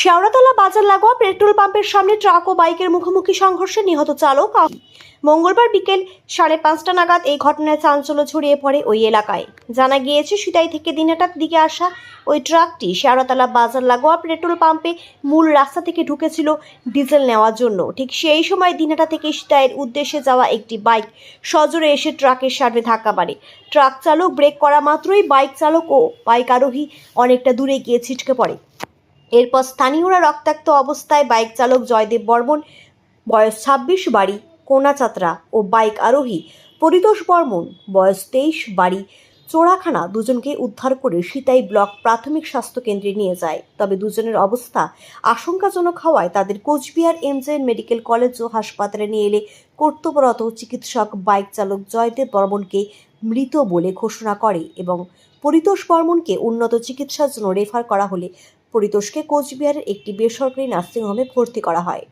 শেওড়াতলা বাজার লাগোয়া পেট্রোল পাম্পের সামনে ট্রাক ও বাইকের মুখোমুখি সংঘর্ষে নিহত চালক। মঙ্গলবার বিকেল সাড়ে পাঁচটা নাগাদ এই ঘটনায় চাঞ্চল্য ছড়িয়ে পড়ে ওই এলাকায়। জানা গিয়েছে, সিতাই থেকে দিনহাটার দিকে আসা ওই ট্রাকটি শেওড়াতলা বাজার লাগোয়া পেট্রোল পাম্পে মূল রাস্তা থেকে ঢুকেছিল ডিজেল নেওয়ার জন্য। ঠিক সেই সময় দিনহাটা থেকে সিতাইয়ের উদ্দেশ্যে যাওয়া একটি বাইক সজোরে এসে ট্রাকের সামনে ধাক্কা মারে। ট্রাক চালক ব্রেক করা মাত্রই বাইক চালক ও বাইক আরোহী অনেকটা দূরে গিয়ে ছিটকে পড়ে। এরপর স্থানীয়রা রক্তাক্ত অবস্থায় বাইক চালক জয়দেব বর্মন, বয়স ছাব্বিশ, বাড়ি কোনাচাত্রা ও বাইক আরোহী পরিতোষ বর্মন, বয়স তেইশ, বাড়ি চোরাখানা দুজনকে উদ্ধার করে সিতাই ব্লক প্রাথমিক স্বাস্থ্য কেন্দ্রে নিয়ে যায়। তবে দুজনের অবস্থা আশঙ্কাজনক হওয়ায় তাদের Cooch Behar M J N medical college ও হাসপাতালে নিয়ে এলে কর্তব্যরত চিকিৎসক বাইক চালক জয়দেব বর্মনকে মৃত বলে ঘোষণা করে এবং পরিতোষ বর্মনকে উন্নত চিকিৎসার জন্য রেফার করা হলে পরিতোষকে কোচবিহারের একটি বেসরকারি নার্সিংহোমে ভর্তি করা হয়।